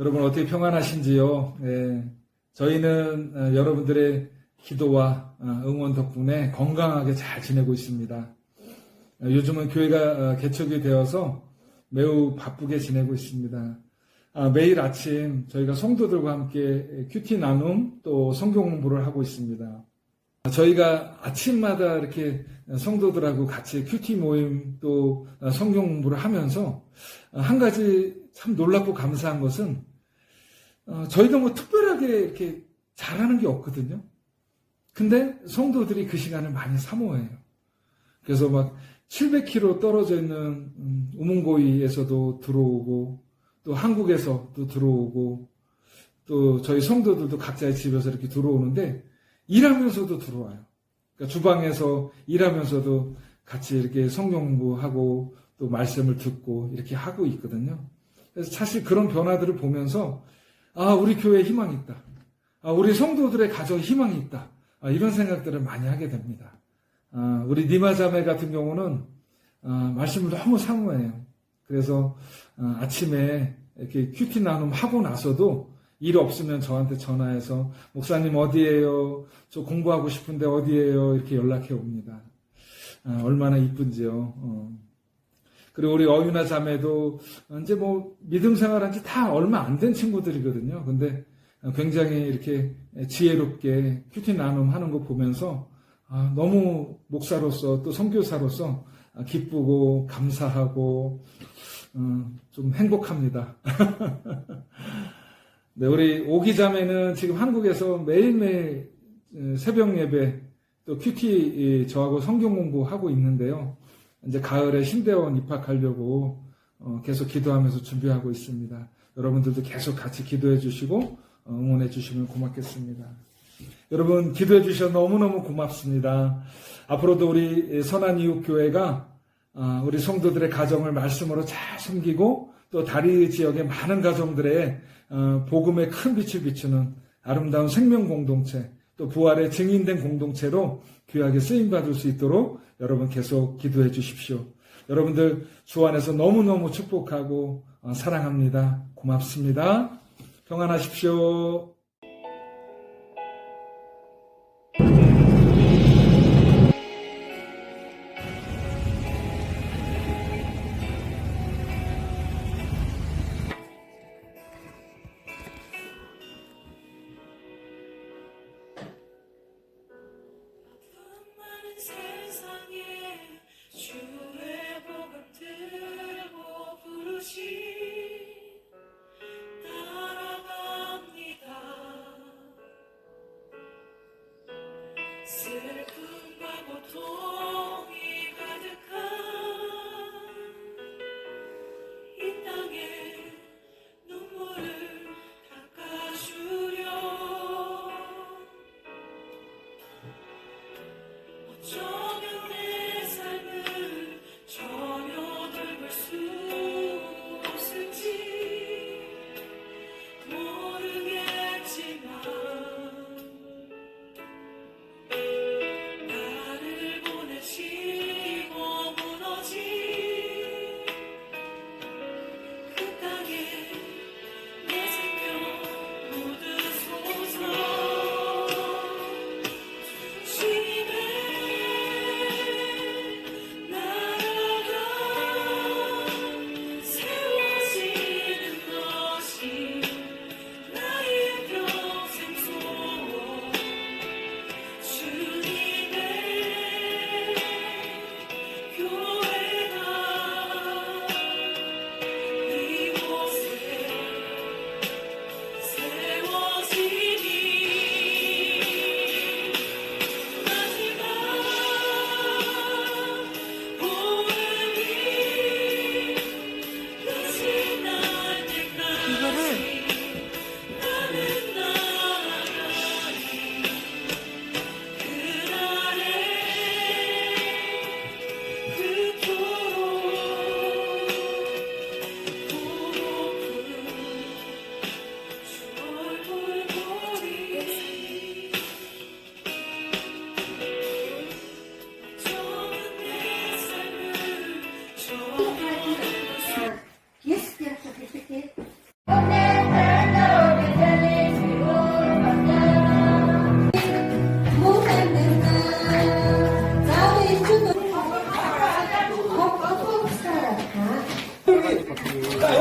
여러분 어떻게 평안하신지요? 예, 저희는 어, 여러분들의 기도와 어, 응원 덕분에 건강하게 잘 지내고 있습니다. 어, 요즘은 교회가 어, 개척이 되어서 매우 바쁘게 지내고 있습니다. 아, 매일 아침 저희가 성도들과 함께 큐티 나눔 또 성경 공부를 하고 있습니다. 저희가 아침마다 이렇게 성도들하고 같이 큐티 모임 또 성경 공부를 하면서 한 가지 참 놀랍고 감사한 것은 어, 저희가 뭐 특별하게 이렇게 잘하는 게 없거든요. 근데 성도들이 그 시간을 많이 사모해요. 그래서 막 700km 떨어져 있는 음, 우문고이에서도 들어오고 또 한국에서도 들어오고 또 저희 성도들도 각자의 집에서 이렇게 들어오는데 일하면서도 들어와요. 그러니까 주방에서 일하면서도 같이 이렇게 성경 공부하고 또 말씀을 듣고 이렇게 하고 있거든요. 그래서 사실 그런 변화들을 보면서 아 우리 교회에 희망이 있다. 아 우리 성도들의 가정에 희망이 있다. 아, 이런 생각들을 많이 하게 됩니다. 아, 우리 니마 자매 같은 경우는 아, 말씀을 너무 사모해요. 그래서 아, 아침에 이렇게 큐티 나눔 하고 나서도 일 없으면 저한테 전화해서 목사님 어디에요? 저 공부하고 싶은데 어디에요? 이렇게 연락해 옵니다. 아, 얼마나 이쁜지요. 어. 그리고 우리 어윤아 자매도 이제 뭐 믿음 생활한 지 다 얼마 안 된 친구들이거든요. 근데 굉장히 이렇게 지혜롭게 큐티 나눔 하는 거 보면서 아, 너무 목사로서 또 선교사로서 기쁘고 감사하고 음, 좀 행복합니다. 네, 우리 오기 자매는 지금 한국에서 매일매일 새벽 예배 또 큐티 저하고 성경 공부하고 있는데요. 이제 가을에 신대원 입학하려고 어, 계속 기도하면서 준비하고 있습니다. 여러분들도 계속 같이 기도해 주시고 어, 응원해 주시면 고맙겠습니다. 여러분 기도해 주셔서 너무너무 고맙습니다. 앞으로도 우리 선한 이웃 교회가 어, 우리 성도들의 가정을 말씀으로 잘 섬기고 또 다리 지역의 많은 가정들의 복음의 큰 빛을 비추는 아름다운 생명 공동체 또 부활의 증인된 공동체로 귀하게 쓰임 받을 수 있도록 여러분 계속 기도해 주십시오. 여러분들 주 안에서 너무너무 축복하고 사랑합니다. 고맙습니다. 평안하십시오. 对。